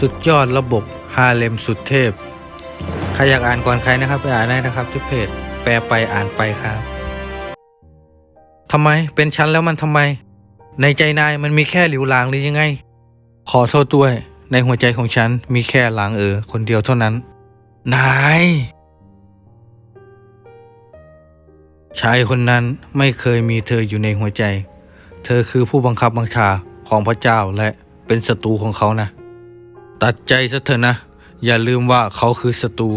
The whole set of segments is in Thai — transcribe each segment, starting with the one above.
สุดยอดระบบฮาเลมสุดเทพ ใครอยากอ่านก่อนใครนะครับ ไปอ่านได้นะครับที่เพจ แปลไปอ่านไปครับทำไมเป็นฉันแล้วมันทำไม ในใจนายมันมีแค่หลิวหลางหรือยังไง ขอโทษด้วย ในหัวใจของฉันมีแค่หลางเออคนเดียวเท่านั้น นาย ชายคนนั้นไม่เคยมีเธออยู่ในหัวใจ เธอคือผู้บังคับบัญชาของพระเจ้าและเป็นศัตรูของเขานะ ตัดใจซะเถอะนะ อย่าลืมว่าเขาคือศัตรู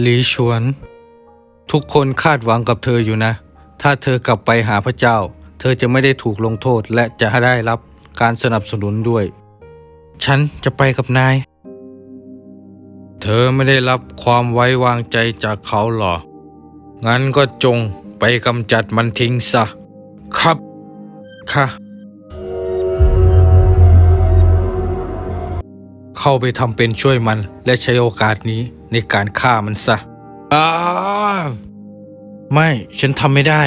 หลีชวน ทุกคนคาดหวังกับเธออยู่นะ ถ้าเธอกลับไปหาพระเจ้า เธอจะไม่ได้ถูกลงโทษและจะได้รับการสนับสนุนด้วย ฉันจะไปกับนาย เธอไม่ได้รับความไว้วางใจจากเขาหรอ งั้นก็จงไปกำจัดมันทิ้งซะ ครับ ค่ะ เข้าไปทำเป็นช่วยมันและใช้โอกาสนี้ในการฆ่ามันซะอ้าไม่ฉันทำไม่ได้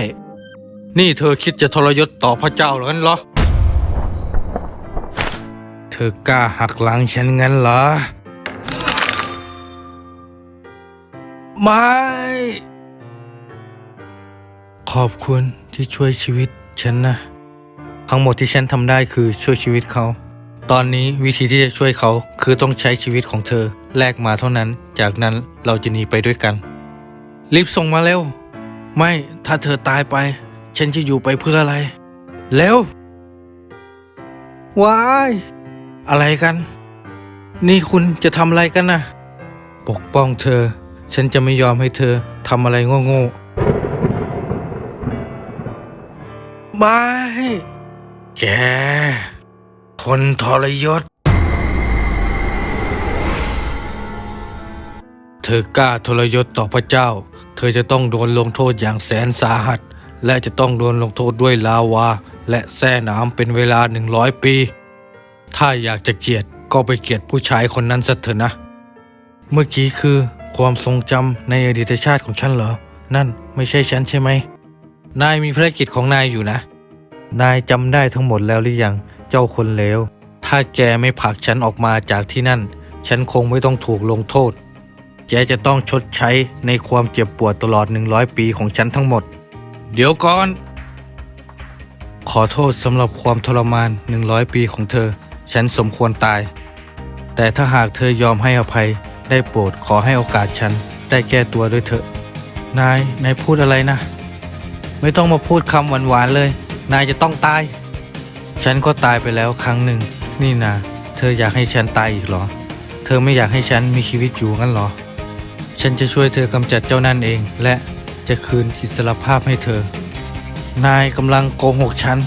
นี่เธอคิดจะทรยศต่อพระเจ้าหรืองั้นเหรอ เธอกล้าหักหลังฉันงั้นเหรอ ไม่ ขอบคุณที่ช่วยชีวิตฉันนะ ทั้งหมดที่ฉันทำได้คือช่วยชีวิตเขา ตอนนี้วิธีที่จะช่วยเขาคือต้องใช้ชีวิตของเธอแลกมาเท่านั้น จากนั้นเราจะหนีไปด้วยกัน รีบส่งมาเร็ว ไม่ถ้าเธอตายไป ฉันจะอยู่ไปเพื่ออะไร เร็ววาย อะไรกัน นี่คุณจะทำอะไรกันนะปกป้องเธอ ฉันจะไม่ยอมให้เธอทำอะไรโง่ๆไม่แก คนทรยศ เธอกล้าทรยศต่อพระเจ้า เธอจะต้องโดนลงโทษอย่างแสนสาหัส และจะต้องโดนลงโทษด้วยลาวา และแส้น้ำเป็นเวลาหนึ่งร้อยปี ถ้าอยากจะเกลียดก็ไปเกลียดผู้ชายคนนั้นซะเถอะนะ เมื่อกี้คือความทรงจำในอดีตชาติของฉันเหรอ นั่นไม่ใช่ฉันใช่ไหม นายมีภารกิจของนายอยู่นะ นายจำได้ทั้งหมดแล้วหรือยังเจ้าคนเลวถ้าแกไม่ผลักฉันออกมาจากที่นั่น ฉันคงไม่ต้องถูกลงโทษ แกจะต้องชดใช้ในความเจ็บปวดตลอด 100 ปีของฉันทั้งหมด เดี๋ยวก่อน ขอโทษสำหรับความทรมาน 100 ปีของเธอ ฉันสมควรตาย แต่ถ้าหากเธอยอมให้อภัย ได้โปรดขอให้โอกาสฉัน ได้แก้ตัวด้วยเถอะ นาย นายพูดอะไรนะ ไม่ต้องมาพูดคำหวานๆเลย นายจะต้องตาย ฉันก็ตายไปแล้วครั้งหนึ่ง นี่นา เธออยากให้ฉันตายอีกเหรอ เธอไม่อยากให้ฉันมีชีวิตอยู่งั้นเหรอ ฉันจะช่วยเธอกำจัดเจ้านั่นเอง และจะคืนอิสรภาพให้เธอ นายกำลังโกหกฉัน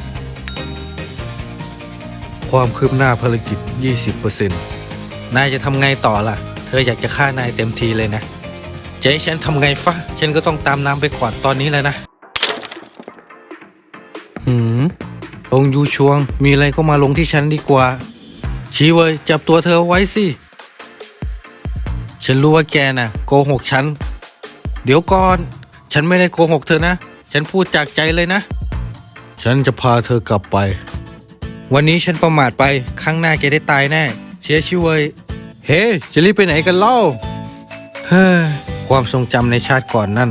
ความคืบหน้าภารกิจ 20%นายจะทำไงต่อล่ะ เธออยากจะฆ่านายเต็มทีเลยนะจะให้ฉันทำไงฟะ ฉันก็ต้องตามน้ำไปขวาดตอนนี้เลยนะ ลงยูชวง มีอะไรก็มาลงที่ฉันดีกว่า ชี้เวยจับตัวเธอไว้สิ ฉันรู้ว่าแกน่ะ โกหกฉัน เดี๋ยวก่อน ฉันไม่ได้โกหกเธอนะ ฉันพูดจากใจเลยนะ ฉันจะพาเธอกลับไป วันนี้ฉันประมาทไปครั้งหน้าแกได้ตายแน่ เชียชิเวยเฮ้จะรีบไปไหนกันเล่า เฮ้ยความทรงจำในชาติก่อนนั่น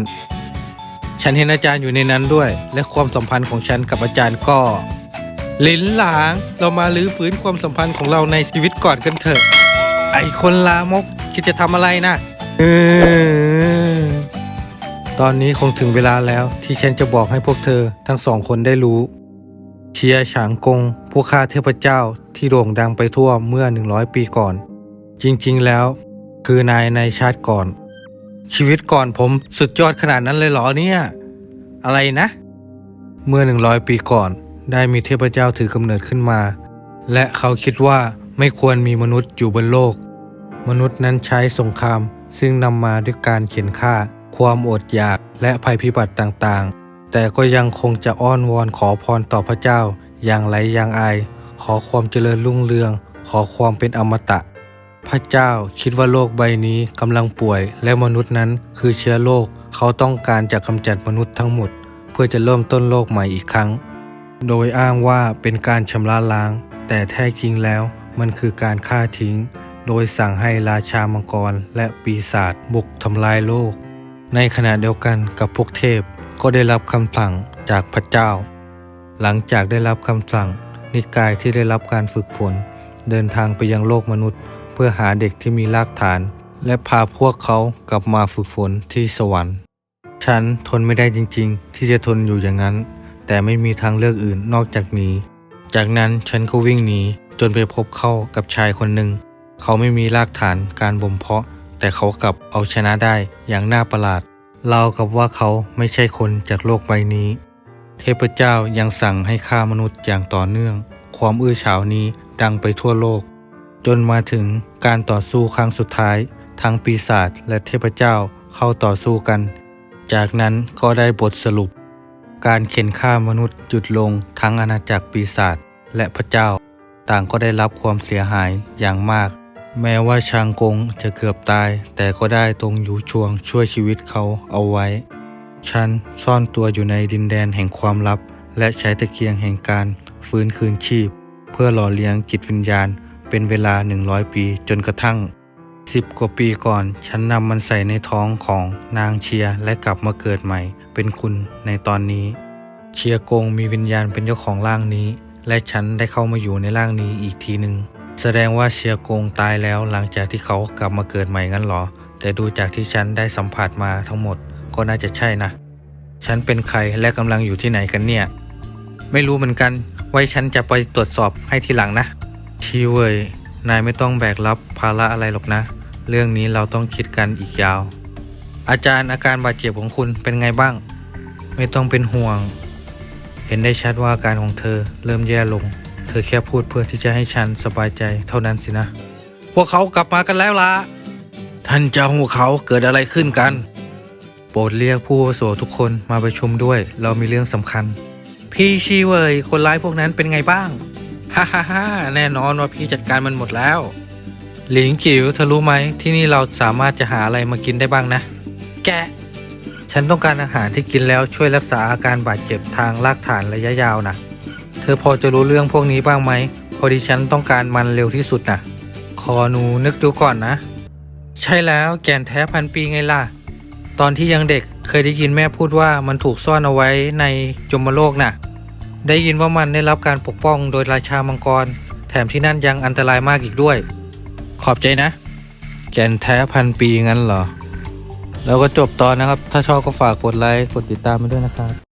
ฉันเห็นอาจารย์อยู่ในนั้นด้วย และความสัมพันธ์ของฉันกับอาจารย์ก็ ลินหลางเรามาลื้อฟื้นความสัมพันธ์ของเราในชีวิตก่อนกันเถอะ ไอคนลามกคิดจะทำอะไรนะเออตอนนี้คงถึงเวลาแล้วที่ฉันจะบอกให้พวกเธอทั้งสองคนได้รู้ เชียฉางกง ผู้ฆ่าเทพเจ้าที่โด่งดังไปทั่วเมื่อ 100 ปีก่อน จริงๆแล้ว คือนายในชาติก่อน ชีวิตก่อนผมสุดยอดขนาดนั้นเลยเหรอเนี่ย อะไรนะ เมื่อ 100 ปีก่อน ได้มีเทพเจ้าถือกำเนิดขึ้นมา และเขาคิดว่าไม่ควรมีมนุษย์อยู่บนโลก มนุษย์นั้นใช้สงคราม ซึ่งนำมาด้วยการเข็นฆ่า ความอดอยากและภัยพิบัติต่างๆ แต่ก็ยังคงจะอ้อนวอนขอพรต่อพระเจ้า อย่างไรอย่างอายขอความเจริญรุ่งเรือง ขอความเป็นอมตะ พระเจ้าคิดว่าโลกใบนี้กำลังป่วย และมนุษย์นั้นคือเชื้อโรคเขาต้องการจะกำจัดมนุษย์ทั้งหมด เพื่อจะเริ่มต้นโลกใหม่อีกครั้ง โดยอ้างว่าเป็นการชำระล้าง แต่แท้จริงแล้วมันคือการฆ่าทิ้ง โดยสั่งให้ราชามังกรและปีศาจบุกทำลายโลก ในขณะเดียวกันกับพวกเทพก็ได้รับคำสั่งจากพระเจ้า หลังจากได้รับคำสั่ง นิกายที่ได้รับการฝึกฝน เดินทางไปยังโลกมนุษย์ เพื่อหาเด็กที่มีรากฐาน และพาพวกเขากลับมาฝึกฝนที่สวรรค์ ฉันทนไม่ได้จริงๆ ที่จะทนอยู่อย่างนั้น แต่ไม่มีทางเลือกอื่นนอกจากหนี้จากนั้นฉันก็วิ่งหนีจนไปพบเข้ากับชายคนหนึ่ง เขาไม่มีรากฐานการบ่มเพาะ แต่เขากลับเอาชนะได้อย่างน่าประหลาดเรากับว่าเขาไม่ใช่คนจากโลกใบนี้ เทพเจ้ายังสั่งให้ฆ่ามนุษย์อย่างต่อเนื่อง ความอื้อฉาวนี้ดังไปทั่วโลก จนมาถึงการต่อสู้ครั้งสุดท้ายทั้งปีศาจและเทพเจ้าเข้าต่อสู้กัน จากนั้นก็ได้บทสรุป การเข็นฆ่ามนุษย์หยุดลงทั้งอาณาจักรปีศาจและพระเจ้า ต่างก็ได้รับความเสียหายอย่างมาก แม้ว่าชางกงจะเกือบตาย แต่ก็ได้ตรงอยู่ช่วงช่วยชีวิตเขาเอาไว้ ฉันซ่อนตัวอยู่ในดินแดนแห่งความลับ และใช้ตะเกียงแห่งการฟื้นคืนชีพ เพื่อหล่อเลี้ยงจิตวิญญาณเป็นเวลา 100 ปีจนกระทั่ง 10กว่าปีก่อน ฉันนำมันใส่ในท้องของนางเชียและกลับมาเกิดใหม่ เป็นคุณในตอนนี้ เชียกงมีวิญญาณเป็นเจ้าของร่างนี้ และฉันได้เข้ามาอยู่ในร่างนี้อีกทีหนึ่งแสดงว่าเชียกงตายแล้วหลังจากที่เขากลับมาเกิดใหม่งั้นเหรอ แต่ดูจากที่ฉันได้สัมผัสมาทั้งหมดก็น่าจะใช่นะ ฉันเป็นใครและกำลังอยู่ที่ไหนกันเนี่ย ไม่รู้เหมือนกัน ไว้ฉันจะไปตรวจสอบให้ทีหลังนะชีเวยนายไม่ต้องแบกรับภาระอะไรหรอกนะ เรื่องนี้เราต้องคิดกันอีกยาว อาจารย์อาการบาดเจ็บของคุณเป็นไงบ้าง ไม่ต้องเป็นห่วง เห็นได้ชัดว่าอาการของเธอเริ่มแย่ลง เธอแค่พูดเพื่อที่จะให้ฉันสบายใจเท่านั้นสินะ พวกเขากลับมากันแล้วล่ะ ท่านเจ้าหัวเขาเกิดอะไรขึ้นกัน โปรดเรียกผู้อาโสทุกคนมาประชุมด้วย เรามีเรื่องสำคัญ พี่ชีเวยคนร้ายพวกนั้นเป็นไงบ้าง ฮ่าฮ่าฮ่าแน่นอนว่าพี่จัดการมันหมดแล้ว หลิงจิ๋วเธอรู้ไหมที่นี่เราสามารถจะหาอะไรมากินได้บ้างนะ แกะฉันต้องการอาหารที่กินแล้วช่วยรักษาอาการบาดเจ็บทางรากฐานระยะยาวนะเธอพอจะรู้เรื่องพวกนี้บ้างไหมพอดีฉันต้องการมันเร็วที่สุดนะขอหนูนึกดูก่อนนะ ใช่แล้วแก่นแท้พันปีไงล่ะ ตอนที่ยังเด็กเคยได้ยินแม่พูดว่ามันถูกซ่อนเอาไว้ในจมโลกน่ะ ได้ยินว่ามันได้รับการปกป้องโดยราชามังกร แถมที่นั่นยังอันตรายมากอีกด้วย ขอบใจนะ แก่นแท้พันปีงั้นเหรอ แล้วก็จบตอนนะครับ ถ้าชอบก็ฝากกดไลค์ กดติดตามมาด้วยนะครับ